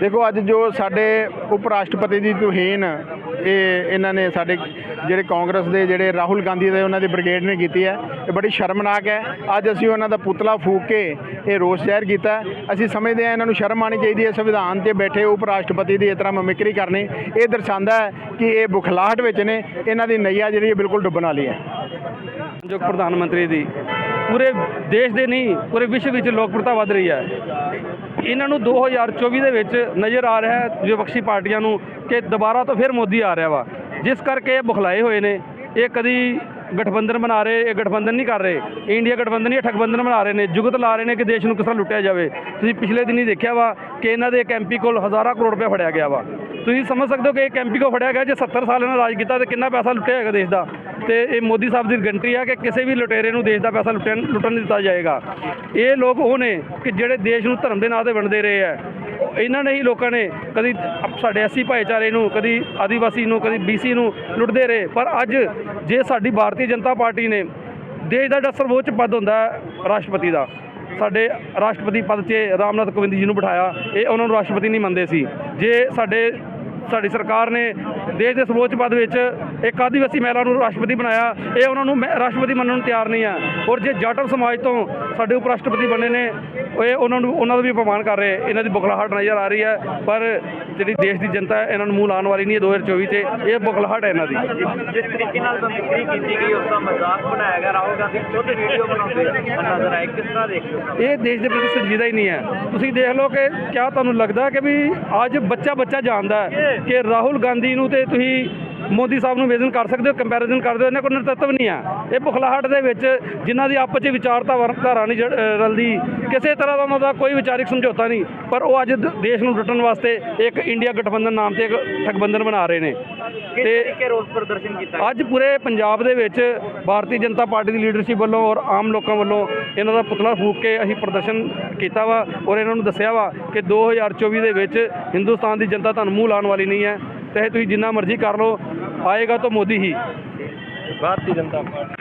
ਦੇਖੋ, ਅੱਜ ਜੋ ਸਾਡੇ ਉਪ ਰਾਸ਼ਟਰਪਤੀ ਦੀ ਤੋਹੀਨ, ਇਹ ਇਹਨਾਂ ਨੇ ਸਾਡੇ ਜਿਹੜੇ ਕਾਂਗਰਸ ਦੇ ਜਿਹੜੇ ਰਾਹੁਲ ਗਾਂਧੀ ਦੇ ਉਹਨਾਂ ਦੀ ਬ੍ਰਿਗੇਡ ਨੇ ਕੀਤੀ ਹੈ, ਇਹ ਬੜੀ ਸ਼ਰਮਨਾਕ ਹੈ। ਅੱਜ ਅਸੀਂ ਉਹਨਾਂ ਦਾ ਪੁਤਲਾ ਫੂਕ ਕੇ ਇਹ ਰੋਸ ਜ਼ਾਹਿਰ ਕੀਤਾ ਅਸੀਂ ਸਮਝਦੇ ਹਾਂ ਇਹਨਾਂ ਨੂੰ ਸ਼ਰਮ ਆਣੀ ਚਾਹੀਦੀ ਹੈ, ਸੰਵਿਧਾਨ ਤੇ ਬੈਠੇ ਉਪ ਰਾਸ਼ਟਰਪਤੀ ਦੀ ਇਸ ਤਰ੍ਹਾਂ ਮਮਿਕਰੀ ਕਰਨੀ। ਇਹ ਦਰਸਾਉਂਦਾ ਹੈ ਕਿ ਇਹ ਬੁਖਲਾਹਟ ਵਿੱਚ ਨੇ, ਇਹਨਾਂ ਦੀ ਨਈਆ ਜਿਹੜੀ ਹੈ ਬਿਲਕੁਲ ਡੁੱਬਣ ਵਾਲੀ ਹੈ। ਜੋ ਪ੍ਰਧਾਨ ਮੰਤਰੀ ਦੀ, ਪੂਰੇ ਦੇਸ਼ ਦੇ ਨਹੀਂ, ਪੂਰੇ ਵਿਸ਼ਵ ਵਿੱਚ ਲੋਕਪ੍ਰਿਅਤਾ ਵੱਧ ਰਹੀ ਹੈ। ਇਹਨਾਂ ਨੂੰ 2024 ਦੇ ਵਿੱਚ ਨਜ਼ਰ ਆ ਰਿਹਾ ਹੈ ਵਿਪਕਸ਼ੀ ਪਾਰਟੀਆਂ ਨੂੰ ਕਿ ਦੁਬਾਰਾ ਤੋਂ ਫਿਰ ਮੋਦੀ ਆ ਰਿਹਾ ਵਾ। ਜਿਸ ਕਰਕੇ ਇਹ ਬੁਖਲਾਏ ਹੋਏ ਨੇ। ਇਹ ਕਦੀ ਗਠਬੰਧਨ ਬਣਾ ਰਹੇ, ਇਹ ਗਠਬੰਧਨ ਨਹੀਂ ਕਰ ਰਹੇ। ਇੰਡੀਆ ਗਠਬੰਧਨ ਇਹ ਠਗਬੰਧਨ ਬਣਾ ਰਹੇ ਨੇ। ਜੁਗਤ ਲਾ ਰਹੇ ਨੇ ਕਿ ਦੇਸ਼ ਨੂੰ ਕਿਸ ਤਰ੍ਹਾਂ ਲੁੱਟਿਆ ਜਾਵੇ। ਤੁਸੀਂ ਪਿਛਲੇ ਦਿਨੀ ਦੇਖਿਆ ਵਾ ਕਿ ਇਹਨਾਂ ਦੇ ਇੱਕ ਐਮਪੀ ਕੋਲ ਹਜ਼ਾਰਾਂ ਕਰੋੜ ਰੁਪਏ ਫੜਿਆ ਗਿਆ ਵਾ। ਤੁਸੀਂ ਸਮਝ ਸਕਦੇ ਹੋ ਕਿ ਇੱਕ ਐਮਪੀ ਕੋ ਫੜਿਆ ਗਿਆ ਜੇ 70 ਸਾਲ ਇਹਨਾਂ ਰਾਜ ਕੀਤਾ ਤੇ ਕਿੰਨਾ ਪੈਸਾ ਲੁੱਟਿਆ ਹੈਗਾ ਦੇਸ਼ ਦਾ? ਤੇ ਇਹ ਮੋਦੀ ਸਾਹਿਬ ਦੀ ਗਰੰਟੀ ਆ ਕਿ ਕਿਸੇ ਵੀ ਲੁਟੇਰੇ ਨੂੰ ਦੇਸ਼ ਦਾ ਪੈਸਾ ਲੁੱਟਣ ਲੁੱਟਣ ਨਹੀਂ ਦਿੱਤਾ ਜਾਏਗਾ। ਇਹ ਲੋਕ ਉਹ ਨੇ ਕਿ ਜਿਹੜੇ ਦੇਸ਼ ਨੂੰ ਧਰਮ ਦੇ ਨਾਂ ਤੇ ਵੰਡਦੇ ਰਹੇ ਆ। ਇਹਨਾਂ ਨੇ ਹੀ ਲੋਕਾਂ ਨੇ ਕਦੀ ਸਾਡੇ ਐਸੀ ਭਾਈਚਾਰੇ ਨੂੰ, ਕਦੀ ਆਦੀਵਾਸੀ ਨੂੰ, ਕਦੀ ਬੀਸੀ ਨੂੰ ਲੁੱਟਦੇ ਰਹੇ। ਪਰ ਅੱਜ ਜੇ ਸਾਡੀ ਭਾਰਤੀ ਜਨਤਾ ਪਾਰਟੀ ਨੇ ਦੇਸ਼ ਦਾ ਜਿਹੜਾ ਸਰਵੋੱਚ ਪਦ ਹੁੰਦਾ ਰਾਸ਼ਟਰਪਤੀ ਦਾ, ਸਾਡੇ ਰਾਸ਼ਟਰਪਤੀ ਪਦ 'ਤੇ ਰਾਮਨਾਥ ਕੋਵਿੰਦ ਜੀ ਨੂੰ ਬਿਠਾਇਆ, ਇਹ ਉਹਨਾਂ ਨੂੰ ਰਾਸ਼ਟਰਪਤੀ ਨਹੀਂ ਮੰਨਦੇ ਸੀ। ਜੇ ਸਾਡੇ ਸਾਡੀ ਸਰਕਾਰ ਨੇ ਦੇਸ਼ ਦੇ ਸਰਵੋੱਚ ਪਦ ਵਿੱਚ ਇੱਕ ਆਦੀਵਾਸੀ ਮਹਿਲਾ ਨੂੰ ਰਾਸ਼ਟਰਪਤੀ ਬਣਾਇਆ। ਇਹ ਉਹਨਾਂ ਨੂੰ ਮੈਂ- ਰਾਸ਼ਟਰਪਤੀ ਮੰਨਣ ਨੂੰ ਤਿਆਰ ਨਹੀਂ ਆ। ਔਰ ਜੇ ਜਾਟਵ ਸਮਾਜ ਤੋਂ ਸਾਡੇ ਉਪ ਰਾਸ਼ਟਰਪਤੀ ਬਣੇ ਨੇ ਇਹ ਉਹਨਾਂ ਨੂੰ ਉਹਨਾਂ ਦਾ ਵੀ ਅਪਮਾਨ ਕਰ ਰਹੇ। ਇਹਨਾਂ ਦੀ ਬੁਖਲਾਹਟ ਨਜ਼ਰ ਆ ਰਹੀ ਹੈ ਪਰ ਜਿਹੜੀ ਦੇਸ਼ ਦੀ ਜਨਤਾ ਹੈ ਇਹਨਾਂ ਨੂੰ ਮੂੰਹ ਲਾਉਣ ਵਾਲੀ ਨਹੀਂ ਹੈ 2024 'ਚ ਇਹ ਬੁਖਲਾਹਟ ਹੈ ਇਹਨਾਂ ਦੀ। ਜਿਸ ਤਰੀਕੇ ਨਾਲ ਮਮਿਕਰੀ ਕੀਤੀ ਗਈ ਉਸ ਦਾ ਮਜ਼ਾਕ ਬਣਾਇਆ ਗਿਆ ਰਾਹੁਲ ਗਾਂਧੀ ਖੁਦ ਵੀਡੀਓ ਬਣਾਉਂਦੇ ਨਜ਼ਰ ਆਏ ਕਿਸ ਤਰ੍ਹਾਂ ਦੇਖਦੇ ਹੋ? ਇਹ ਦੇਸ਼ ਦੇ ਪ੍ਰਤੀ ਸੰਜੀਦਾ ਹੀ ਨਹੀਂ ਹੈ। ਤੁਸੀਂ ਦੇਖ ਲਓ ਕਿ ਕਿਆ ਤੁਹਾਨੂੰ ਲੱਗਦਾ ਕਿ ਵੀ ਅੱਜ ਬੱਚਾ ਬੱਚਾ ਜਾਣਦਾ ਕਿ ਰਾਹੁਲ ਗਾਂਧੀ ਨੂੰ ਤੇ ਤੁਸੀਂ ਮੋਦੀ ਸਾਹਿਬ ਨੂੰ ਵਿਜ਼ਨ ਕਰ ਸਕਦੇ ਹੋ ਕੰਪੈਰੀਜ਼ਨ ਕਰਦੇ ਹੋ ਇਹਨਾਂ ਕੋਲ ਨਤਤਵ ਨਹੀਂ ਆ ਇਹ ਬੁਖਲਾਹਟ ਦੇ ਵਿੱਚ ਜਿਨ੍ਹਾਂ ਦੀ ਆਪਸ 'ਚ ਵਿਚਾਰਤਾ ਧਾਰਾ ਨਹੀਂ ਰਲਦੀ ਕਿਸੇ ਤਰ੍ਹਾਂ ਦਾ ਉਹਨਾਂ ਦਾ ਕੋਈ ਵਿਚਾਰਿਕ ਸਮਝੌਤਾ ਨਹੀਂ ਪਰ ਉਹ ਅੱਜ ਦੇਸ਼ ਨੂੰ ਲੁੱਟਣ ਵਾਸਤੇ ਇੱਕ ਇੰਡੀਆ ਗਠਬੰਧਨ ਨਾਮ ਤੇ ਇੱਕ ਠਗਬੰਧਨ ਬਣਾ ਰਹੇ ਨੇ। ਕਿਸ ਤੇ ਤਰੀਕੇ ਰੋਸ ਪ੍ਰਦਰਸ਼ਨ ਕੀਤਾ? ਅੱਜ ਪੂਰੇ ਪੰਜਾਬ ਦੇ ਵਿੱਚ ਭਾਰਤੀ ਜਨਤਾ ਪਾਰਟੀ ਦੀ ਲੀਡਰਸ਼ਿਪ ਵੱਲੋਂ ਔਰ ਆਮ ਲੋਕਾਂ ਵੱਲੋਂ ਇਹਨਾਂ ਦਾ ਪੁਤਲਾ ਫੂਕ ਕੇ ਅਸੀਂ ਪ੍ਰਦਰਸ਼ਨ ਕੀਤਾ ਵਾ ਔਰ ਇਹਨਾਂ ਨੂੰ ਦੱਸਿਆ ਵਾ ਕਿ 2024 ਦੇ ਵਿੱਚ ਹਿੰਦੁਸਤਾਨ ਦੀ ਜਨਤਾ ਤੁਹਾਨੂੰ ਮੂੰਹ ਲਾਉਣ ਵਾਲੀ ਨਹੀਂ ਹੈ। ਚਾਹੇ ਤੁਸੀਂ ਜਿੰਨਾ ਮਰਜ਼ੀ ਕਰ ਲਓ ਆਏਗਾ ਤਾਂ ਮੋਦੀ ਹੀ। ਭਾਰਤੀ ਜਨਤਾ ਪਾਰਟੀ।